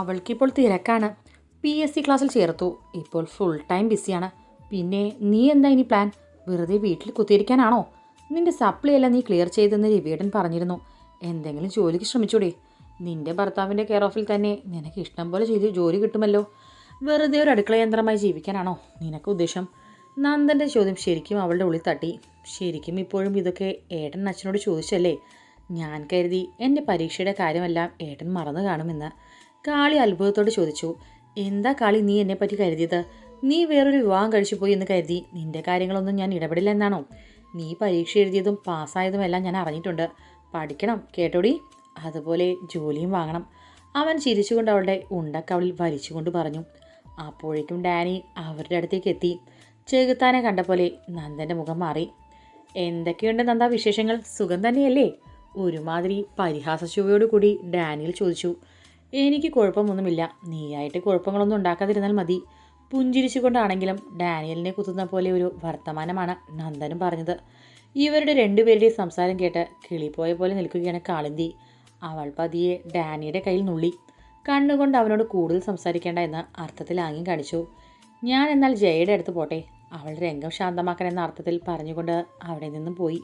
അവൾക്കിപ്പോൾ തിരക്കാണ്. P S C ക്ലാസ്സിൽ ചേർത്തു. ഇപ്പോൾ ഫുൾ ടൈം ബിസിയാണ് പിന്നെ നീ എന്താ ഇനി പ്ലാൻ വെറുതെ വീട്ടിൽ കുത്തിയിരിക്കാനാണോ? നിന്റെ സപ്ലി അല്ല നീ ക്ലിയർ ചെയ്തെന്ന് രവിയേടൻ പറഞ്ഞിരുന്നു. എന്തെങ്കിലും ജോലിക്ക് ശ്രമിച്ചൂടെ? നിന്റെ ഭർത്താവിന്റെ കെയർ ഓഫിൽ തന്നെ നിനക്ക് ഇഷ്ടം പോലെ ചെയ്ത് ജോലി കിട്ടുമല്ലോ. വെറുതെ ഒരു അടുക്കള യന്ത്രമായി ജീവിക്കാനാണോ നിനക്ക് ഉദ്ദേശം? നന്ദന്റെ ചോദ്യം ശരിക്കും അവളുടെ ഉള്ളിൽ തട്ടി. ശരിക്കും ഇപ്പോഴും ഇതൊക്കെ ഏട്ടൻ അച്ഛനോട് ചോദിച്ചല്ലേ? ഞാൻ കരുതി എന്റെ പരീക്ഷയുടെ കാര്യമെല്ലാം ഏട്ടൻ മറന്നു കാണുമെന്ന്. കാളി അത്ഭുതത്തോട് ചോദിച്ചു എന്താ കാളി നീ എന്നെ പറ്റി കരുതിയത്? നീ വേറൊരു വിവാഹം കഴിച്ചു പോയി എന്ന് കരുതി. നിന്റെ കാര്യങ്ങളൊന്നും ഞാൻ ഇടപെടില്ല എന്നാണോ? നീ പരീക്ഷ എഴുതിയതും പാസ്സായതും എല്ലാം ഞാൻ അറിഞ്ഞിട്ടുണ്ട്. പഠിക്കണം കേട്ടോടി? അതുപോലെ ജോലിയും വാങ്ങണം. അവൻ ചിരിച്ചുകൊണ്ട് അവളുടെ ഉണ്ടക്കവളിൽ വലിച്ചുകൊണ്ട് പറഞ്ഞു. അപ്പോഴേക്കും ഡാനി അവരുടെ അടുത്തേക്ക് എത്തി. ചെകുത്താനെ കണ്ട പോലെ നന്ദന്റെ മുഖം മാറി. എന്തൊക്കെയുണ്ട് നന്ദ വിശേഷങ്ങൾ? സുഖം തന്നെയല്ലേ? ഒരുമാതിരി പരിഹാസ ചുവയോടുകൂടി ഡാനിയിൽ ചോദിച്ചു. എനിക്ക് കുഴപ്പമൊന്നുമില്ല. നീയായിട്ട് കുഴപ്പങ്ങളൊന്നും ഉണ്ടാക്കാതിരുന്നാൽ മതി. പുഞ്ചിരിച്ചുകൊണ്ടാണെങ്കിലും ഡാനിയലിനെ കുത്തുന്ന പോലെ ഒരു വർത്തമാനമാണ് നന്ദനും പറഞ്ഞത്. ഇവരുടെ രണ്ടുപേരുടെയും സംസാരം കേട്ട് കിളിപ്പോയ പോലെ നിൽക്കുകയാണ് കാളിന്തി. അവൾ പതിയെ ഡാനിയുടെ കയ്യിൽ നുള്ളി. കണ്ണുകൊണ്ട് അവനോട് കൂടുതൽ സംസാരിക്കേണ്ട എന്ന അർത്ഥത്തിൽ ആംഗ്യം കാണിച്ചു. ഞാൻ എന്നാൽ ജയയുടെ അടുത്ത് പോട്ടെ. അവൾ രംഗം ശാന്തമാക്കാൻ എന്ന അർത്ഥത്തിൽ പറഞ്ഞുകൊണ്ട് അവിടെ നിന്നും പോയി.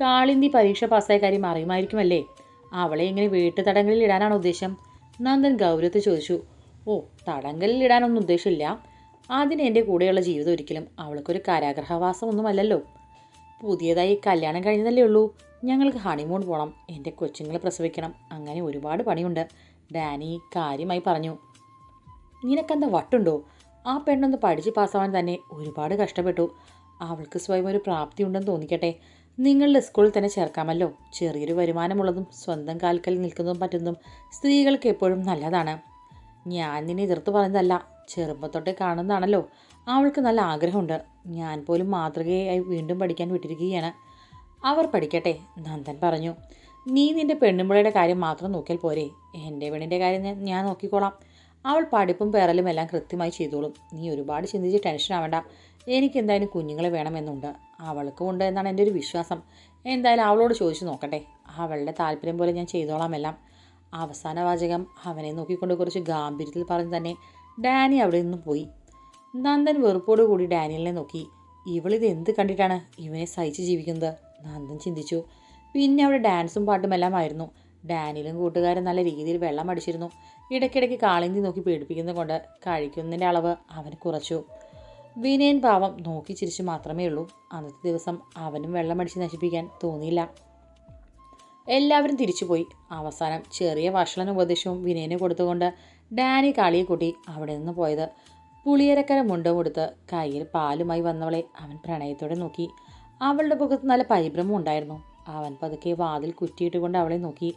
കാളിന്തി പരീക്ഷ പാസ്സായ കാര്യം അറിയുമായിരിക്കുമല്ലേ? അവളെ ഇങ്ങനെ വീട്ടുതടങ്കലിൽ ഇടാനാണ് ഉദ്ദേശം? നന്ദൻ ഗൗരവത്തെ ചോദിച്ചു ഓ തടങ്കലിൽ ഇടാനൊന്നും ഉദ്ദേശമില്ല. അതിന് എന്റെ കൂടെയുള്ള ജീവിതം ഒരിക്കലും അവൾക്കൊരു കാരാഗ്രഹവാസമൊന്നുമല്ലല്ലോ. പുതിയതായി കല്യാണം കഴിഞ്ഞതല്ലേ ഉള്ളൂ. ഞങ്ങൾക്ക് ഹണിമൂൺ പോകണം എന്റെ കൊച്ചുങ്ങളെ പ്രസവിക്കണം. അങ്ങനെ ഒരുപാട് പണിയുണ്ട്. ഡാനി കാര്യമായി പറഞ്ഞു നിനക്കെന്താ വട്ടുണ്ടോ? ആ പെണ്ണൊന്ന് പഠിച്ച് പാസ്സാവാൻ തന്നെ ഒരുപാട് കഷ്ടപ്പെട്ടു. അവൾക്ക് സ്വയം ഒരു പ്രാപ്തി ഉണ്ടെന്ന് തോന്നിക്കട്ടെ. നിങ്ങളുടെ സ്കൂളിൽ തന്നെ ചേർക്കാമല്ലോ. ചെറിയൊരു വരുമാനമുള്ളതും സ്വന്തം കാൽക്കൽ നിൽക്കുന്നതും പറ്റുന്നതും സ്ത്രീകൾക്ക് എപ്പോഴും നല്ലതാണ്. ഞാൻ നിന്നെ എതിർത്ത് പറയുന്നതല്ല ചെറുപ്പത്തൊട്ടേ കാണുന്നതാണല്ലോ. അവൾക്ക് നല്ല ആഗ്രഹമുണ്ട്. ഞാൻ പോലും മാതൃകയായി വീണ്ടും പഠിക്കാൻ വിട്ടിരിക്കുകയാണ്. അവർ പഠിക്കട്ടെ നന്ദൻ പറഞ്ഞു. നീ നിന്റെ പെണ്ണുമ്പിളയുടെ കാര്യം മാത്രം നോക്കിയാൽ പോരെ. എന്റെ പെണ്ണിന്റെ കാര്യം ഞാൻ നോക്കിക്കോളാം. അവൾ പഠിപ്പും പേറലും എല്ലാം കൃത്യമായി ചെയ്തോളും. നീ ഒരുപാട് ചിന്തിച്ച് ടെൻഷൻ ആവണ്ട. എനിക്ക് എന്തായാലും കുഞ്ഞുങ്ങളെ വേണമെന്നുണ്ട്. അവൾക്കും ഉണ്ട് എന്നാണ് എന്റെ ഒരു വിശ്വാസം. എന്തായാലും അവളോട് ചോദിച്ചു നോക്കട്ടെ. അവളുടെ താല്പര്യം പോലെ ഞാൻ ചെയ്തോളാം എല്ലാം. അവസാന വാചകം അവനെ നോക്കിക്കൊണ്ട് കുറച്ച് ഗാംഭീര്യത്തിൽ പറഞ്ഞ് തന്നെ ഡാനി അവിടെ നിന്ന് പോയി. നന്ദൻ വെറുപ്പോടു കൂടി ഡാനിയലിനെ നോക്കി. ഇവളിത് എന്ത് കണ്ടിട്ടാണ് ഇവനെ സഹിച്ച് ജീവിക്കുന്നത്? നന്ദൻ ചിന്തിച്ചു. പിന്നെ അവിടെ ഡാൻസും പാട്ടും എല്ലാം ആയിരുന്നു. ഡാനിയലും കൂട്ടുകാരും നല്ല രീതിയിൽ വെള്ളം അടിച്ചിരുന്നു. ഇടയ്ക്കിടയ്ക്ക് കാളിന്തി നോക്കി പേടിപ്പിക്കുന്നത് കൊണ്ട് കഴിക്കുന്നതിന്റെ അളവ് അവൻ കുറച്ചു. വിനയൻ പാവം നോക്കി ചിരിച്ചു മാത്രമേ ഉള്ളൂ. അന്നത്തെ ദിവസം അവനും വെള്ളം അടിച്ച് നശിപ്പിക്കാൻ തോന്നിയില്ല. എല്ലാവരും തിരിച്ചുപോയി. അവസാനം ചെറിയ വഷളൻ ഉപദേശവും വിനയന് കൊടുത്തുകൊണ്ട് ഡാനി കാളിയെ കൂട്ടി അവിടെ നിന്ന് പോയത്. പുളിയരക്കര മുണ്ടും കൊടുത്ത് കയ്യിൽ പാലുമായി വന്നവളെ അവൻ പ്രണയത്തോടെ നോക്കി. അവളുടെ മുഖത്ത് നല്ല പരിഭ്രമം ഉണ്ടായിരുന്നു. അവൻ പതുക്കെ വാതിൽ കുറ്റിയിട്ടുകൊണ്ട് അവളെ നോക്കി.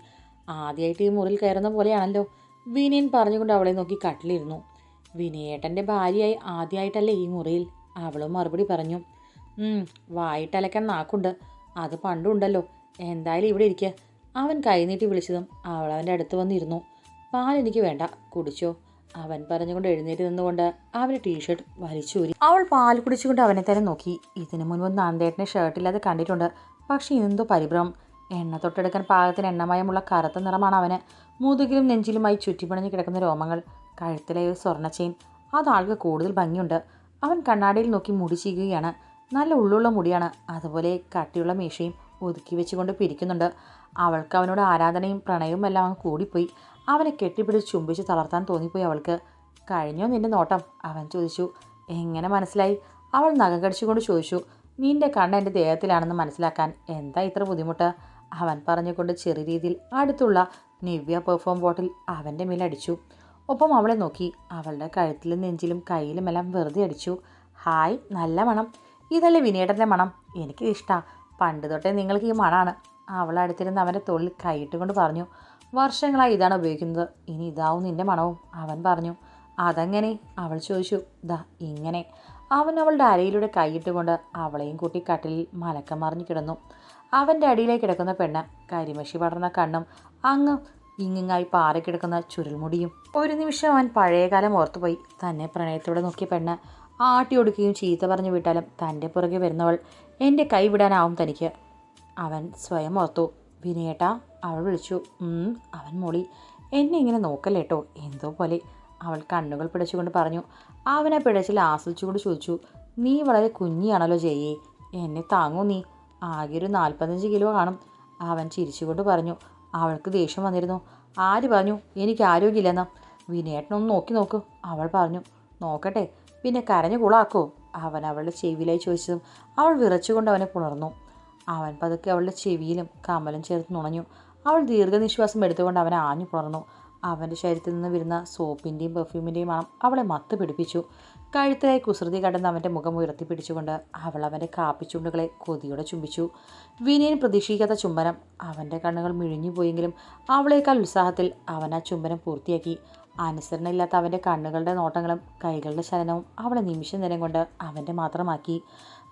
ആദ്യമായിട്ട് ഈ മുറിയിൽ കയറുന്ന പോലെയാണല്ലോ. വിനയൻ പറഞ്ഞുകൊണ്ട് അവളെ നോക്കി കട്ടിലിരുന്നു. വിനയേട്ടന്റെ ഭാര്യയായി ആദ്യമായിട്ടല്ലേ ഈ മുറിയിൽ? അവളും മറുപടി പറഞ്ഞു. "ഉം, വായിട്ടലക്കാൻ നാക്കുണ്ട്. അത് പണ്ടുണ്ടല്ലോ. എന്തായാലും ഇവിടെ ഇരിക്കുക അവൻ കൈനീട്ടി വിളിച്ചതും അവൾ അവന്റെ അടുത്ത് വന്നിരുന്നു. പാൽ എനിക്ക് വേണ്ട കുടിച്ചോ. അവൻ പറഞ്ഞുകൊണ്ട് എഴുന്നേറ്റ് നിന്നുകൊണ്ട് അവന്റെ ടീഷർട്ട് വലിച്ചൂരി. അവൾ പാൽ കുടിച്ചുകൊണ്ട് അവനെ തന്നെ നോക്കി. ഇതിനു മുൻപ് നന്ദേട്ടനെ ഷർട്ടില്ലാതെ കണ്ടിട്ടുണ്ട്. പക്ഷേ ഇതെന്തോ പരിഭ്രമം. എണ്ണ തൊട്ടെടുക്കാൻ പാകത്തിന് എണ്ണമയമുള്ള കറുത്ത നിറമാണ് അവന്. മുതുകിലും നെഞ്ചിലുമായി ചുറ്റിപ്പണിഞ്ഞ് കിടക്കുന്ന രോമങ്ങൾ. കഴുത്തിലെ ഒരു സ്വർണ ചെയിൻ. അതാൾക്ക് കൂടുതൽ ഭംഗിയുണ്ട്. അവൻ കണ്ണാടിയിൽ നോക്കി മുടി ചീകുകയാണ് നല്ല ഉള്ളുള്ള മുടിയാണ്. അതുപോലെ കട്ടിയുള്ള മീശയും ഒതുക്കി വെച്ചുകൊണ്ട് പിരിക്കുന്നുണ്ട്. അവൾക്ക് അവനോട് ആരാധനയും പ്രണയവും എല്ലാം അവൻ കൂടിപ്പോയി. അവനെ കെട്ടിപ്പിടിച്ച് ചുംബിച്ച് തളർത്താൻ തോന്നിപ്പോയി അവൾക്ക്. കഴിഞ്ഞോ നിന്റെ നോട്ടം? അവൻ ചോദിച്ചു. എങ്ങനെ മനസ്സിലായി? അവൾ നഖം കടിച്ചുകൊണ്ട് ചോദിച്ചു. നിന്റെ കണ്ണ് എന്റെ ദേഹത്തിലാണെന്ന് മനസ്സിലാക്കാൻ എന്താ ഇത്ര ബുദ്ധിമുട്ട്? അവൻ പറഞ്ഞുകൊണ്ട് ചെറിയ രീതിയിൽ അടുത്തുള്ള നിവ്യ പെർഫോം ബോട്ടിൽ അവന്റെ മേൽ അടിച്ചു ഒപ്പം അവളെ നോക്കി. അവളുടെ കഴുത്തിലും നെഞ്ചിലും കയ്യിലുമെല്ലാം വെറുതെ അടിച്ചു. ഹായ് നല്ല മണം. ഇതല്ലേ വിനേട്ടന്റെ മണം? എനിക്ക് ഇഷ്ടമാണ് പണ്ട് തൊട്ടേ നിങ്ങൾക്ക് ഈ മണമാണ് അവളടുത്തിരുന്ന് അവന്റെ തോളിൽ കൈയിട്ടുകൊണ്ട് പറഞ്ഞു. വർഷങ്ങളായി ഇതാണ് ഉപയോഗിക്കുന്നത്. ഇനി ഇതാവും നിന്റെ മണവും അവൻ പറഞ്ഞു. അതെങ്ങനെ? അവൾ ചോദിച്ചു. ദാ ഇങ്ങനെ. അവൻ അവളുടെ അരയിലൂടെ കൈയിട്ടുകൊണ്ട് അവളെയും കൂട്ടി കട്ടിലിൽ മലക്കം മറിഞ്ഞു കിടന്നു. അവന്റെ അടിയിലേക്ക് കിടക്കുന്ന പെണ്ണ് കരിമഷി പടർന്ന കണ്ണും അങ്ങ് ഇങ്ങിങ്ങായി പാറിക്കിടക്കുന്ന ചുരുൾമുടിയും. ഒരു നിമിഷം അവൻ പഴയകാലം ഓർത്തുപോയി. തന്നെ പ്രണയത്തോടെ നോക്കിയ പെണ്ണ് ആട്ടി ഒടുക്കുകയും ചീത്ത പറഞ്ഞു വിട്ടാലും തന്റെ പുറകെ വരുന്നവൾ എന്റെ കൈ വിടാനാവും തനിക്ക്. അവൻ സ്വയം ഓർത്തു. വിനയേട്ടാ അവൾ വിളിച്ചു. അവൻ മോളി. എന്നെ ഇങ്ങനെ നോക്കല്ലേട്ടോ എന്തോ പോലെ. അവൾ കണ്ണുകൾ പിടച്ചുകൊണ്ട് പറഞ്ഞു. അവനെ പിടച്ചിൽ ആസ്വദിച്ചുകൊണ്ട് ചോദിച്ചു. നീ വളരെ കുഞ്ഞിയാണല്ലോ ജയേ. എന്നെ താങ്ങൂ നീ. ആകെ ഒരു നാൽപ്പത്തഞ്ച് കിലോ കാണും അവൻ ചിരിച്ചുകൊണ്ട് പറഞ്ഞു. അവൾക്ക് ദേഷ്യം വന്നിരുന്നു. ആര് പറഞ്ഞു? എനിക്ക് ആരോഗ്യമില്ലെന്ന്. വിനയേട്ടനൊന്ന് നോക്കി നോക്കൂ. അവൾ പറഞ്ഞു നോക്കട്ടെ പിന്നെ കരഞ്ഞു കുളാക്കോ. അവൻ അവളുടെ ചെവിയിലായി ചോദിച്ചതും അവൾ വിറച്ചുകൊണ്ട് അവനെ പുണർന്നു. അവൻ പതുക്കെ അവളുടെ ചെവിയിലും കമലും ചേർത്ത് നുണഞ്ഞു. അവൾ ദീർഘനിശ്വാസം എടുത്തുകൊണ്ട് അവനെ ആഞ്ഞു പുണർന്നു. അവന്റെ ശരീരത്തിൽ നിന്ന് വരുന്ന സോപ്പിന്റെയും പെർഫ്യൂമിന്റെയും മണം അവളെ മത്ത് പിടിപ്പിച്ചു. കഴുത്തിലായി കുസൃതി കടന്ന് അവന്റെ മുഖം ഉയർത്തി പിടിച്ചുകൊണ്ട് അവൾ അവന്റെ കാപ്പിച്ചുണ്ടുകളെ കൊതിയോടെ ചുംബിച്ചു. വിനയൻ പ്രതീക്ഷിക്കാത്ത ചുംബനം. അവന്റെ കണ്ണുകൾ മിഴിഞ്ഞു പോയെങ്കിലും അവളേക്കാൾ ഉത്സാഹത്തിൽ അവൻ ആ ചുംബനം പൂർത്തിയാക്കി. അനുസരണയില്ലാത്ത അവന്റെ കണ്ണുകളുടെ നോട്ടങ്ങളും കൈകളുടെ ചലനവും അവളെ നിമിഷ നേരം കൊണ്ട് അവന്റെ മാത്രമാക്കി.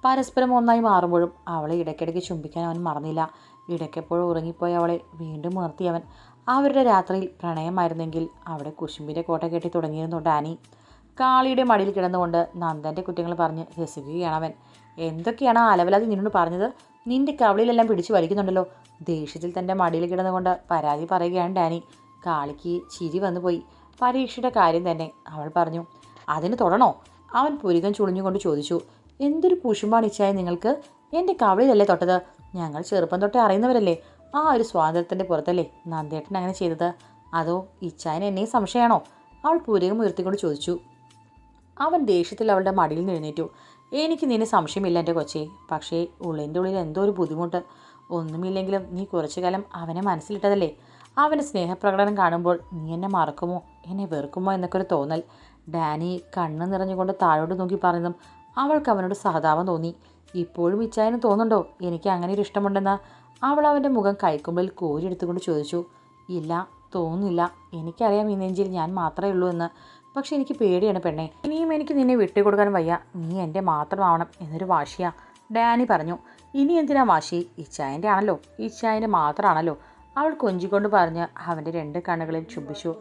പരസ്പരം ഒന്നായി മാറുമ്പോഴും അവളെ ഇടയ്ക്കിടയ്ക്ക് ചുംബിക്കാൻ അവൻ മറന്നില്ല. ഇടയ്ക്കെപ്പോഴും ഉറങ്ങിപ്പോയ അവളെ വീണ്ടും ഉണർത്തി അവൻ അവരുടെ രാത്രിയിൽ പ്രണയമായിരുന്നെങ്കിൽ അവിടെ കുശുമ്പിന്റെ കോട്ട കെട്ടി തുടങ്ങിയിരുന്നു ഡാനി. കാളിയുടെ മടിയിൽ കിടന്നുകൊണ്ട് നന്ദന്റെ കുറ്റങ്ങൾ പറഞ്ഞ് രസിക്കുകയാണ് അവൻ. എന്തൊക്കെയാണ് ആ അലവലാതി നിന്നോട് പറഞ്ഞത്? നിന്റെ കവളിലെല്ലാം പിടിച്ചു വലിക്കുന്നുണ്ടല്ലോ. ദേഷ്യത്തിൽ തന്റെ മടിയിൽ കിടന്നുകൊണ്ട് പരാതി പറയുകയാണ് ഡാനി. കാളിക്ക് ചിരി വന്നുപോയി. പരീക്ഷയുടെ കാര്യം തന്നെ അവൾ പറഞ്ഞു. അതിന് തൊടണോ? അവൻ പുരികം ചുളിഞ്ഞുകൊണ്ട് ചോദിച്ചു. എന്തൊരു പുഷുമ്പാണ് ഇച്ഛായ നിങ്ങൾക്ക്? എന്റെ കവളിലല്ലേ തൊട്ടത്? ഞങ്ങൾ ചെറുപ്പം തൊട്ടേ അറിയുന്നവരല്ലേ? ആ ഒരു സ്വാതന്ത്ര്യത്തിന്റെ പുറത്തല്ലേ നന്ദേട്ടൻ അങ്ങനെ ചെയ്തത്? അതോ ഇച്ചായൻ എന്നെ സംശയമാണോ? അവൾ പുരികം ഉയർത്തിക്കൊണ്ട് ചോദിച്ചു. അവൻ ദേഷ്യത്തിൽ അവളുടെ മടിയിൽ എഴുന്നേറ്റു എനിക്ക് നിന്നെ സംശയമില്ല എന്റെ കൊച്ചേ. പക്ഷേ ഉള്ളിന്റെ ഉള്ളിൽ എന്തോ ഒരു ബുദ്ധിമുട്ട്. ഒന്നുമില്ലെങ്കിലും നീ കുറച്ചു കാലം അവനെ മനസ്സിലിട്ടതല്ലേ? അവന്റെ സ്നേഹപ്രകടനം കാണുമ്പോൾ നീ എന്നെ മറക്കുമോ? എന്നെ വെറുക്കുമോ എന്നൊക്കെ ഒരു തോന്നൽ. ഡാനി കണ്ണ് നിറഞ്ഞുകൊണ്ട് താഴോട്ട് നോക്കി പറഞ്ഞതും അവൾക്ക് അവനോട് സഹതാപം തോന്നി. ഇപ്പോഴും ഇച്ചായന് തോന്നുന്നുണ്ടോ? എനിക്ക് അങ്ങനെ ഒരു ഇഷ്ടമുണ്ടെന്ന്? അവൾ അവന്റെ മുഖം കൈക്കുമ്പിൽ കോരിയെടുത്തുകൊണ്ട് ചോദിച്ചു. ഇല്ല തോന്നുന്നില്ല. എനിക്കറിയാം ഈ നെഞ്ചിൽ ഞാൻ മാത്രമേ ഉള്ളൂ എന്ന്. പക്ഷെ എനിക്ക് പേടിയാണ് പെണ്ണെ. ഇനിയും എനിക്ക് നിന്നെ വിട്ടുകൊടുക്കാൻ വയ്യ. നീ എന്റെ മാത്രമാവണം എന്നൊരു വാശിയാ. ഡാനി പറഞ്ഞു ഇനി എന്തിനാ വാശി? ഇച്ചായന്റെ ആണല്ലോ. ഇച്ചായന്റെ മാത്രമാണല്ലോ അവൾ കൊഞ്ചിക്കൊണ്ട് പറഞ്ഞ് അവന്റെ രണ്ട് കണ്ണുകളിൽ ചുംബിച്ചു.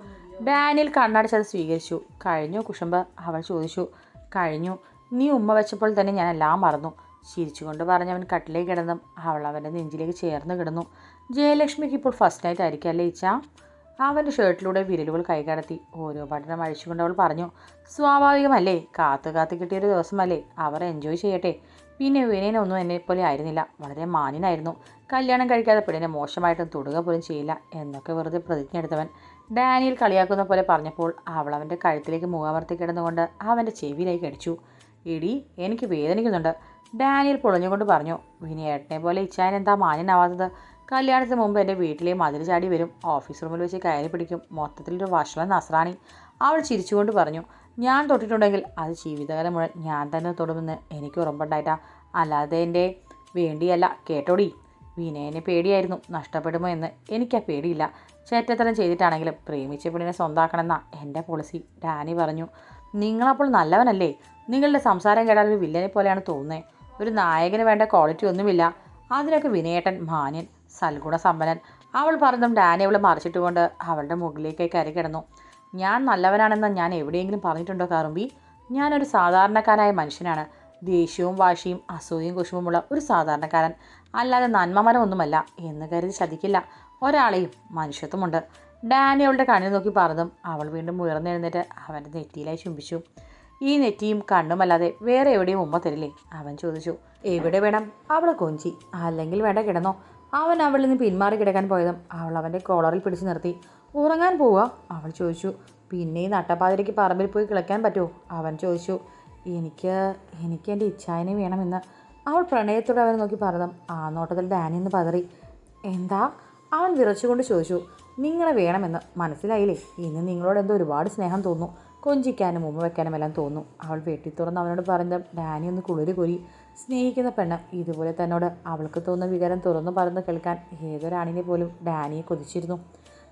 ഡാനിയിൽ കണ്ണടച്ചത് സ്വീകരിച്ചു. കഴിഞ്ഞു കുഷുമ്പ് അവൾ ചോദിച്ചു. കഴിഞ്ഞു. നീ ഉമ്മ വെച്ചപ്പോൾ തന്നെ ഞാൻ എല്ലാം മറന്നു. ചിരിച്ചുകൊണ്ട് പറഞ്ഞവൻ കട്ടിലേക്ക് കിടന്നും അവൾ അവന്റെ നെഞ്ചിലേക്ക് ചേർന്ന് കിടന്നു. ജയലക്ഷ്മിക്ക് ഇപ്പോൾ ഫസ്റ്റ് നൈറ്റ് ആയിരിക്കും അല്ലേ ഇച്ച? അവന്റെ ഷർട്ടിലൂടെ വിരലുകൾ കൈകടത്തി. ഓരോ പഠനം അഴിച്ചുകൊണ്ട് അവൾ പറഞ്ഞു സ്വാഭാവികമല്ലേ? കാത്തു കാത്തു കിട്ടിയൊരു ദിവസമല്ലേ? അവർ എൻജോയ് ചെയ്യട്ടെ. പിന്നെ വിനയനൊന്നും പോലെ ആയിരുന്നില്ല. വളരെ മാന്യനായിരുന്നു. കല്യാണം കഴിക്കാതെ പെണ്ണിനെ മോശമായിട്ടും തൊടുക പോലും ചെയ്യില്ല. എന്നൊക്കെ വെറുതെ പ്രതിജ്ഞ എടുത്തവൻ ഡാനിയൽ കളിയാക്കുന്ന പോലെ പറഞ്ഞപ്പോൾ അവൾ അവന്റെ കഴുത്തിലേക്ക് മുഖാമർത്തി കിടന്നുകൊണ്ട് അവന്റെ ചെവിയിലേക്ക് അടിച്ചു ഇടി എനിക്ക് വേദനിക്കുന്നുണ്ട്. ഡാനിയൽ പൊളിഞ്ഞുകൊണ്ട് പറഞ്ഞു വിനയേട്ടനെ പോലെ ഇച്ചാൻ എന്താ മാന്യനാവാത്തത്? കല്യാണത്തിന് മുമ്പ് എന്റെ വീട്ടിലെ മതിൽ ചാടി വരും. ഓഫീസ് റൂമിൽ വെച്ച് കയറി പിടിക്കും. മൊത്തത്തിലൊരു വഷള നസ്രാണി. അവൾ ചിരിച്ചുകൊണ്ട് പറഞ്ഞു ഞാൻ തൊട്ടിട്ടുണ്ടെങ്കിൽ അത് ജീവിതകാലം മുഴുവൻ ഞാൻ തന്നെ തൊടുമെന്ന് എനിക്ക് ഉറപ്പുണ്ടായിട്ടാ. അല്ലാതെ എന്റെ വേണ്ടിയല്ല. കേട്ടോടി? വിനയനെ പേടിയായിരുന്നു. നഷ്ടപ്പെടുമോ എന്ന് എനിക്ക് പേടിയില്ല. ചേറ്റത്തരം ചെയ്തിട്ടാണെങ്കിലും പ്രേമിച്ച പെണ്ണിനെ സ്വന്താക്കണമെന്നാ എന്റെ പോളിസി ഡാനി പറഞ്ഞു നിങ്ങളപ്പോൾ നല്ലവനല്ലേ? നിങ്ങളുടെ സംസാരം കേട്ടാൽ ഒരു വില്ലനെ പോലെയാണ് തോന്നുന്നത് ഒരു നായകന് വേണ്ട ക്വാളിറ്റി ഒന്നുമില്ല. അതിനൊക്കെ വിനയേട്ടൻ മാന്യൻ. സൽഗുണ സമ്പന്നൻ. അവൾ പറഞ്ഞതും ഡാനി അവളെ മറിച്ചിട്ടുകൊണ്ട് അവളുടെ മുകളിലേക്ക് കയറി കിടന്നു. ഞാൻ നല്ലവനാണെന്ന് ഞാൻ എവിടെയെങ്കിലും പറഞ്ഞിട്ടുണ്ടോ കാറുമ്പി ഞാനൊരു സാധാരണക്കാരായ മനുഷ്യനാണ്. ദേഷ്യവും വാശിയും അസൂയയും കുശുമുള്ള ഒരു സാധാരണക്കാരൻ. അല്ലാതെ നന്മമരമൊന്നുമല്ല എന്ന് കരുതി ചതിക്കില്ല ഒരാളെയും മനുഷ്യത്വമുണ്ട്. ഡാനി അവളുടെ കണ്ണിൽ നോക്കി പറഞ്ഞതും അവൾ വീണ്ടും ഉയർന്നെഴുന്നേറ്റ് അവന്റെ നെറ്റിയിലായി ചുംബിച്ചു. ഈ നെറ്റിയും കണ്ണുമല്ലാതെ വേറെ എവിടെയും ഉമ്മ തരില്ലേ? അവൻ ചോദിച്ചു. എവിടെ വേണം? അവൾ കൊഞ്ചി. അല്ലെങ്കിൽ വേണ്ട കിടന്നോ. അവൻ അവളിൽ നിന്ന് പിന്മാറി കിടക്കാൻ പോയതും അവൾ അവന്റെ കോളറിൽ പിടിച്ചു നിർത്തി. ഉറങ്ങാൻ പോവുക അവൾ ചോദിച്ചു. പിന്നെ ഈ നട്ടപ്പാതിരയ്ക്ക് പറമ്പിൽ പോയി കിളയ്ക്കാൻ പറ്റുമോ? അവൻ ചോദിച്ചു. എനിക്ക് എനിക്ക് എന്റെ ഇച്ഛായനെ വേണമെന്ന്. അവൾ പ്രണയത്തോടെ അവനെ നോക്കി പറഞ്ഞതും ആ നോട്ടത്തിൽ ഡാനി എന്ന് പതറി. എന്താ? അവൻ വിറച്ചുകൊണ്ട് ചോദിച്ചു. നിങ്ങളെ വേണമെന്ന്. മനസ്സിലായില്ലേ? ഇന്ന് നിങ്ങളോട് എന്തോ ഒരുപാട് സ്നേഹം തോന്നുന്നു. കൊഞ്ചിക്കാനും ഉമ്മ വെക്കാനും എല്ലാം തോന്നുന്നു. അവൾ വെട്ടി തുറന്ന് അവനോട് പറഞ്ഞ ഡാനി ഒന്ന് കുളിര് കോരി സ്നേഹിക്കുന്ന പെണ്ണ് ഇതുപോലെ തന്നോട് അവൾക്ക് തോന്നുന്ന വികാരം തുറന്നു പറന്ന് കേൾക്കാൻ ഏതൊരാണിനെ പോലും ഡാനിയെ കൊതിച്ചിരുന്നു.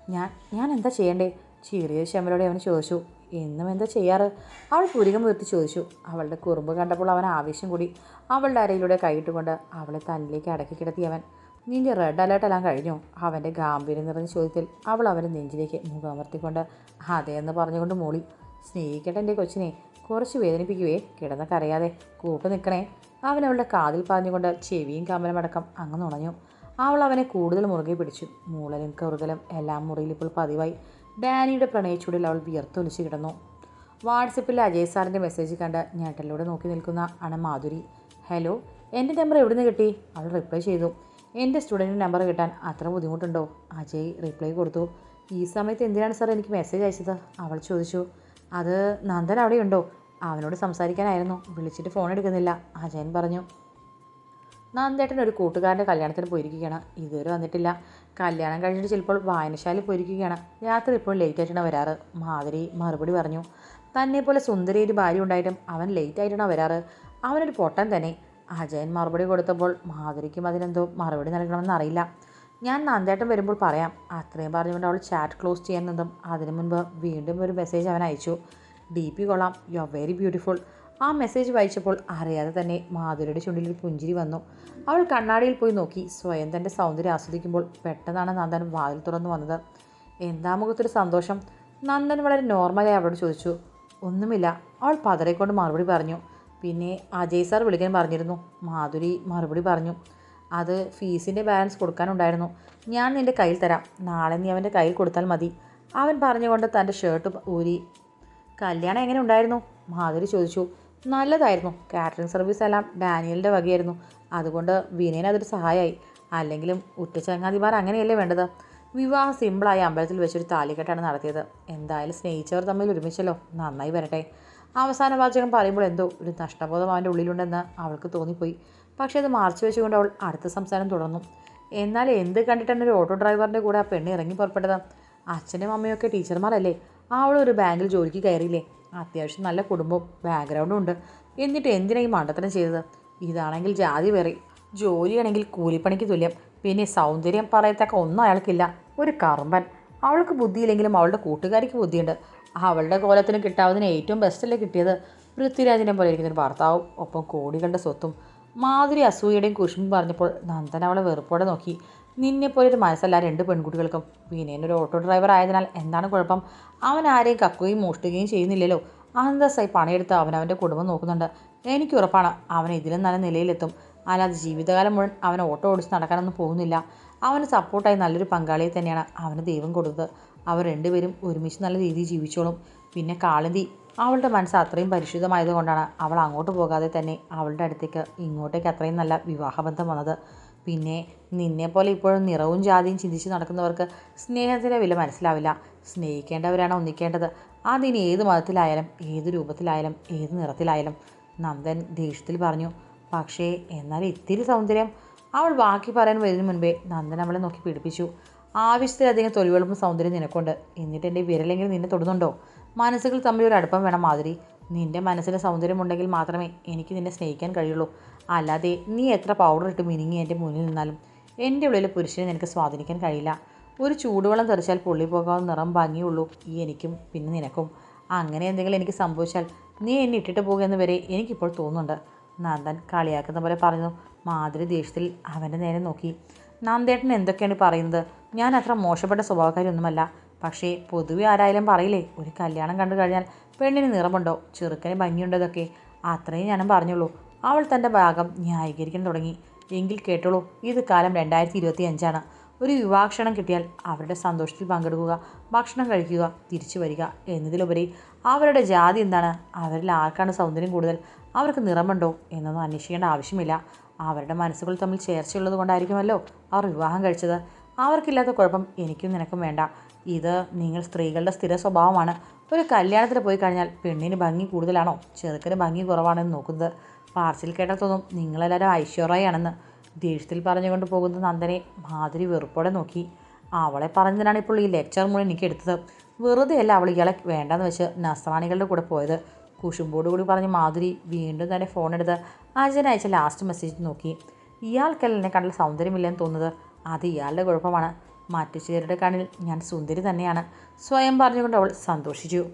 ഞാൻ ഞാൻ എന്താ ചെയ്യണ്ടേ? ചെറിയ ശമലോടെ അവൻ ചോദിച്ചു. എന്നും എന്താ ചെയ്യാറ്? അവൾ പുരികം ഉയർത്തി ചോദിച്ചു. അവളുടെ കുറുമ്പ് കണ്ടപ്പോൾ അവൻ ആവേശം കൂടി അവളുടെ അരയിലൂടെ കൈയിട്ടുകൊണ്ട് അവളെ തന്നിലേക്ക് അടക്കി കിടത്തി അവൻ. നിന്റെ റെഡ് അലേർട്ട് എല്ലാം കഴിഞ്ഞു? അവന്റെ ഗാംഭീര്യം നിറഞ്ഞ ചോദ്യത്തിൽ അവൾ അവന്റെ നെഞ്ചിലേക്ക് മുഖമർത്തിക്കൊണ്ട് അതെയെന്ന് പറഞ്ഞുകൊണ്ട് മൂളി. സ്നേഹിക്കട്ടെ എന്റെ കൊച്ചിനെ കുറച്ച് വേദനിപ്പിക്കുവേ കിടന്ന കരയാതെ കൂട്ടു നിൽക്കണേ. അവൻ അവളുടെ കാതിൽ പറഞ്ഞുകൊണ്ട് ചെവിയും കമലമടക്കം അങ്ങ് നുണഞ്ഞു. അവൾ അവനെ കൂടുതൽ മുറുകെ പിടിച്ചു. മൂളലും കറുകലും എല്ലാം മുറിയിൽ ഇപ്പോൾ പതിവായി. ഡാനിയുടെ പ്രണയച്ചൂടിൽ അവൾ വിയർത്തൊലിച്ച് കിടന്നു. വാട്സപ്പിൽ അജയ് സാറിന്റെ മെസ്സേജ് കണ്ട് ഞാട്ടലിലൂടെ നോക്കി നിൽക്കുന്ന അണ മാധുരി. ഹലോ എന്റെ നമ്പർ എവിടെ നിന്ന് കിട്ടി? അവൾ റിപ്ലൈ ചെയ്തു. എന്റെ സ്റ്റുഡന്റിന്റെ നമ്പർ കിട്ടാൻ അത്ര ബുദ്ധിമുട്ടുണ്ടോ? അജയ് റിപ്ലൈ കൊടുത്തു. ഈ സമയത്ത് എന്തിനാണ് സാർ എനിക്ക് മെസ്സേജ് അയച്ചത്? അവൾ ചോദിച്ചു. അത് നന്ദൻ അവിടെയുണ്ടോ? അവനോട് സംസാരിക്കാനായിരുന്നു. വിളിച്ചിട്ട് ഫോൺ എടുക്കുന്നില്ല. അജയൻ പറഞ്ഞു നന്ദേട്ടൻ ഒരു കൂട്ടുകാരന്റെ കല്യാണത്തിന് പോയിരിക്കുകയാണ്. ഇതുവരെ വന്നിട്ടില്ല. കല്യാണം കഴിഞ്ഞിട്ട് ചിലപ്പോൾ വായനശാലയിൽ പോയിരിക്കുകയാണ്. രാത്രി ഇപ്പോൾ ലേറ്റ് ആയിട്ടാണ് വരാറ്. മാധുരി മറുപടി പറഞ്ഞു തന്നെ പോലെ സുന്ദരി ഒരു ഭാര്യ ഉണ്ടായിട്ടും അവൻ ലേറ്റ് ആയിട്ടാണ് വരാറ്. അവനൊരു പൊട്ടൻ തന്നെ. അജയൻ മറുപടി കൊടുത്തപ്പോൾ മാധുരിക്കും അതിനെന്തോ മറുപടി നൽകണമെന്ന് അറിയില്ല. ഞാൻ നന്ദേട്ടൻ വരുമ്പോൾ പറയാം. അത്രയും പറഞ്ഞുകൊണ്ട് അവൾ ചാറ്റ് ക്ലോസ് ചെയ്യാൻ നിന്നും അതിനു മുൻപ് വീണ്ടും ഒരു മെസ്സേജ് അവൻ അയച്ചു. ഡി പി കൊള്ളാം. യു ആർ വെരി ബ്യൂട്ടിഫുൾ ആ മെസ്സേജ് വായിച്ചപ്പോൾ അറിയാതെ തന്നെ മാധുരിയുടെ ചുണ്ടിൽ പുഞ്ചിരി വന്നു. അവൾ കണ്ണാടിയിൽ പോയി നോക്കി. സ്വയം തന്റെ സൗന്ദര്യം ആസ്വദിക്കുമ്പോൾ പെട്ടെന്നാണ് നന്ദൻ വാതിൽ തുറന്നു വന്നത്. എന്താ മുഖത്തൊരു സന്തോഷം? നന്ദൻ വളരെ നോർമലായി അവളോട് ചോദിച്ചു. ഒന്നുമില്ല. അവൾ പതറിക്കൊണ്ട് മറുപടി പറഞ്ഞു. പിന്നെ അജയ് സാർ വിളിക്കാൻ പറഞ്ഞിരുന്നു. മാധുരി മറുപടി പറഞ്ഞു. അത് ഫീസിന്റെ ബാലൻസ് കൊടുക്കാനുണ്ടായിരുന്നു. ഞാൻ നിന്റെ കയ്യിൽ തരാം. നാളെ നീ അവന്റെ കയ്യിൽ കൊടുത്താൽ മതി. അവൻ പറഞ്ഞുകൊണ്ട് തന്റെ ഷർട്ട് ഊരി കല്യാണം എങ്ങനെ ഉണ്ടായിരുന്നു? മാധുരി ചോദിച്ചു. നല്ലതായിരുന്നു. കാറ്ററിംഗ് സർവീസ് എല്ലാം ഡാനിയലിന്റെ വകയായിരുന്നു. അതുകൊണ്ട് വിനയന് അതൊരു സഹായമായി അല്ലെങ്കിലും ഉറ്റച്ചങ്ങാതിമാർ അങ്ങനെയല്ലേ വേണ്ടത്? വിവാഹം സിമ്പിളായി അമ്പലത്തിൽ വെച്ചൊരു താലിക്കെട്ടാണ് നടത്തിയത്. എന്തായാലും സ്നേഹിച്ചവർ തമ്മിൽ ഒരുമിച്ചല്ലോ. നന്നായി വരട്ടെ. അവസാന വാചകം പറയുമ്പോൾ എന്തോ ഒരു നഷ്ടബോധം അവന്റെ ഉള്ളിലുണ്ടെന്ന് അവൾക്ക് തോന്നിപ്പോയി. പക്ഷേ അത് മറച്ചു വെച്ചുകൊണ്ട് അവൾ അടുത്ത സംസാരം തുടർന്നു. എന്നാൽ എന്ത് കണ്ടിട്ടാണ് ഒരു ഓട്ടോ ഡ്രൈവറിന്റെ കൂടെ ആ പെണ്ണ് ഇറങ്ങി പുറപ്പെട്ടത്? അച്ഛനും അമ്മയൊക്കെ ടീച്ചർമാരല്ലേ? അവൾ ഒരു ബാങ്കിൽ ജോലിക്ക് കയറിയില്ലേ? അത്യാവശ്യം നല്ല കുടുംബവും ബാക്ക്ഗ്രൗണ്ടും ഉണ്ട്. എന്നിട്ട് എന്തിനാ ഈ മണ്ടത്തരം ചെയ്തത്? ഇതാണെങ്കിൽ ജാതി വേറെ. ജോലിയാണെങ്കിൽ കൂലിപ്പണിക്ക് തുല്യം. പിന്നെ സൗന്ദര്യം പറയത്തക്ക ഒന്നും അയാൾക്കില്ല. ഒരു കറുമ്പൻ. അവൾക്ക് ബുദ്ധിയില്ലെങ്കിലും അവളുടെ കൂട്ടുകാരിക്ക് ബുദ്ധിയുണ്ട്. അവളുടെ കോലത്തിന് കിട്ടാവുന്നതിന് ഏറ്റവും ബെസ്റ്റല്ലേ കിട്ടിയത്? പൃഥ്വിരാജിനെ പോലെ ഇരിക്കുന്ന ഒരു ഭർത്താവും ഒപ്പം കോടികളുടെ സ്വത്തും. മാധുരി അസൂയയുടെയും കുശുമ്പും പറഞ്ഞപ്പോൾ നന്ദൻ അവളെ വെറുപ്പോടെ നോക്കി. നിന്നെപ്പോലെ ഒരു മനസ്സല്ല രണ്ട് പെൺകുട്ടികൾക്കും. വിനയൻ ഒരു ഓട്ടോ ഡ്രൈവർ ആയതിനാൽ എന്താണ് കുഴപ്പം? അവൻ ആരെയും കക്കുകയും മോഷ്ടിക്കുകയും ചെയ്യുന്നില്ലല്ലോ. അന്തസ്സായി പണിയെടുത്ത് അവൻ അവന്റെ കുടുംബം നോക്കുന്നുണ്ട്. എനിക്ക് ഉറപ്പാണ് അവൻ ഇതിലും നല്ല നിലയിലെത്തും. അല്ലാതെ ജീവിതകാലം മുഴുവൻ അവൻ ഓട്ടോ ഓടിച്ച് നടക്കാനൊന്നും പോകുന്നില്ല. അവന് സപ്പോർട്ടായി നല്ലൊരു പങ്കാളിയെ തന്നെയാണ് അവന് ദൈവം കൊടുത്തത്. അവർ രണ്ടുപേരും ഒരുമിച്ച് നല്ല രീതിയിൽ ജീവിച്ചോളും. പിന്നെ കാളിന്തി അവളുടെ മനസ്സ് അത്രയും പരിശുദ്ധമായതുകൊണ്ടാണ് അവൾ അങ്ങോട്ട് പോകാതെ തന്നെ അവളുടെ അടുത്തേക്ക് ഇങ്ങോട്ടേക്ക് അത്രയും നല്ല വിവാഹബന്ധം വന്നത്. പിന്നെ നിന്നെപ്പോലെ ഇപ്പോഴും നിറവും ജാതിയും ചിന്തിച്ച് നടക്കുന്നവർക്ക് സ്നേഹത്തിന്റെ വില മനസ്സിലാവില്ല. സ്നേഹിക്കേണ്ടവരാണ് ഒന്നിക്കേണ്ടത്. അതിന് ഏത് മതത്തിലായാലും ഏത് രൂപത്തിലായാലും ഏത് നിറത്തിലായാലും. നന്ദൻ ദേഷ്യത്തിൽ പറഞ്ഞു പക്ഷേ എന്നാൽ ഇത്തിരി സൗന്ദര്യം. അവൾ ബാക്കി പറയാൻ വരുന്നതിന് മുൻപേ നന്ദൻ അവളെ നോക്കി പിടിപ്പിച്ചു ആവശ്യത്തിലധികം തൊലിവെളുപ്പും സൗന്ദര്യം നിനക്കുണ്ട്. എന്നിട്ട് എന്റെ വിരലെങ്കിലും നിന്നെ തൊടുന്നുണ്ടോ? മനസ്സുകൾ തമ്മിൽ ഒരു അടുപ്പം വേണം മാതിരി നിന്റെ മനസ്സിന് സൗന്ദര്യമുണ്ടെങ്കിൽ മാത്രമേ എനിക്ക് നിന്നെ സ്നേഹിക്കാൻ കഴിയുള്ളൂ. അല്ലാതെ നീ എത്ര പൗഡർ ഇട്ട് മിനുങ്ങി എന്റെ മുന്നിൽ നിന്നാലും എന്റെ ഉള്ളിലെ പുരുഷനെ നിനക്ക് സ്വാധീനിക്കാൻ കഴിയില്ല. ഒരു ചൂടുവെള്ളം തെറിച്ചാൽ പൊള്ളിപ്പോകാവുന്ന നിറം ഭംഗിയുള്ളൂ ഈ എനിക്കും പിന്നെ നിനക്കും. അങ്ങനെ എന്തെങ്കിലും എനിക്ക് സംഭവിച്ചാൽ നീ എന്നെ ഇട്ടിട്ട് പോകുമെന്ന് വരെ എനിക്കിപ്പോൾ തോന്നുന്നുണ്ട്. നന്ദൻ കളിയാക്കുന്ന പോലെ പറഞ്ഞു മാധുരി ദേഷ്യത്തിൽ അവന്റെ നേരെ നോക്കി. നന്ദേട്ടൻ എന്തൊക്കെയാണ് പറയുന്നത്? ഞാൻ അത്ര മോശപ്പെട്ട സ്വഭാവക്കാരിയൊന്നുമല്ല. പക്ഷേ പൊതുവെ ആരായാലും പറയില്ലേ ഒരു കല്യാണം കണ്ടു കഴിഞ്ഞാൽ പെണ്ണിന് നിറമുണ്ടോ? ചെറുക്കന് ഭംഗിയുണ്ടോ ഇതൊക്കെ? അത്രയും ഞാനും പറഞ്ഞുള്ളൂ. അവൾ തന്റെ ഭാഗം ന്യായീകരിക്കാൻ തുടങ്ങി. എങ്കിൽ കേട്ടോളൂ ഇത് കാലം രണ്ടായിരത്തി ഇരുപത്തി അഞ്ചാണ് ഒരു വിവാഹക്ഷണം കിട്ടിയാൽ അവരുടെ സന്തോഷത്തിൽ പങ്കെടുക്കുക ഭക്ഷണം കഴിക്കുക തിരിച്ചു വരിക എന്നതിലുപരി അവരുടെ ജാതി എന്താണ് അവരിൽ ആർക്കാണ് സൗന്ദര്യം കൂടുതൽ അവർക്ക് നിറമുണ്ടോ എന്നൊന്നും അന്വേഷിക്കേണ്ട ആവശ്യമില്ല. അവരുടെ മനസ്സുകൾ തമ്മിൽ ചേർച്ചയുള്ളത് കൊണ്ടായിരിക്കുമല്ലോ അവർ വിവാഹം കഴിച്ചത്. അവർക്കില്ലാത്ത കുഴപ്പം എനിക്കും നിനക്കും വേണ്ട. ഇത് നിങ്ങൾ സ്ത്രീകളുടെ സ്ഥിര സ്വഭാവമാണ്. ഒരു കല്യാണത്തിൽ പോയി കഴിഞ്ഞാൽ പെണ്ണിന് ഭംഗി കൂടുതലാണോ? ചെറുക്കന് ഭംഗി കുറവാണെന്ന് നോക്കുന്നത്. പാർച്ചിൽ കേട്ടാൽ തോന്നും നിങ്ങളെല്ലാവരും ഐശ്വര്യയാണെന്ന് ദേഷ്യത്തിൽ പറഞ്ഞുകൊണ്ട് പോകുന്ന നന്ദനെ മാധുരി വെറുപ്പോടെ നോക്കി. അവളെ പറഞ്ഞതിനാണ് ഇപ്പോൾ ഈ ലെക്ചർ മുഴുവൻ എനിക്ക് എടുത്തത്. വെറുതെയല്ല അവൾ ഇയാളെ വേണ്ടെന്ന് വെച്ച് നസ്രാണികളുടെ കൂടെ പോയത്. കുഷുമ്പോട് കൂടി പറഞ്ഞ് മാധുരി വീണ്ടും തന്നെ ഫോൺ എടുത്ത് അജന അയച്ച ലാസ്റ്റ് മെസ്സേജ് നോക്കി. ഇയാൾക്കല്ല എന്നെ കണ്ടാൽ സൗന്ദര്യമില്ലെന്ന് തോന്നുന്നത്. അത് ഇയാളുടെ കുഴപ്പമാണ്. മറ്റു ചിലരുടെ കണ്ണിൽ ഞാൻ സുന്ദരി തന്നെയാണ്. സ്വയം പറഞ്ഞുകൊണ്ട് അവൾ സന്തോഷിച്ചു.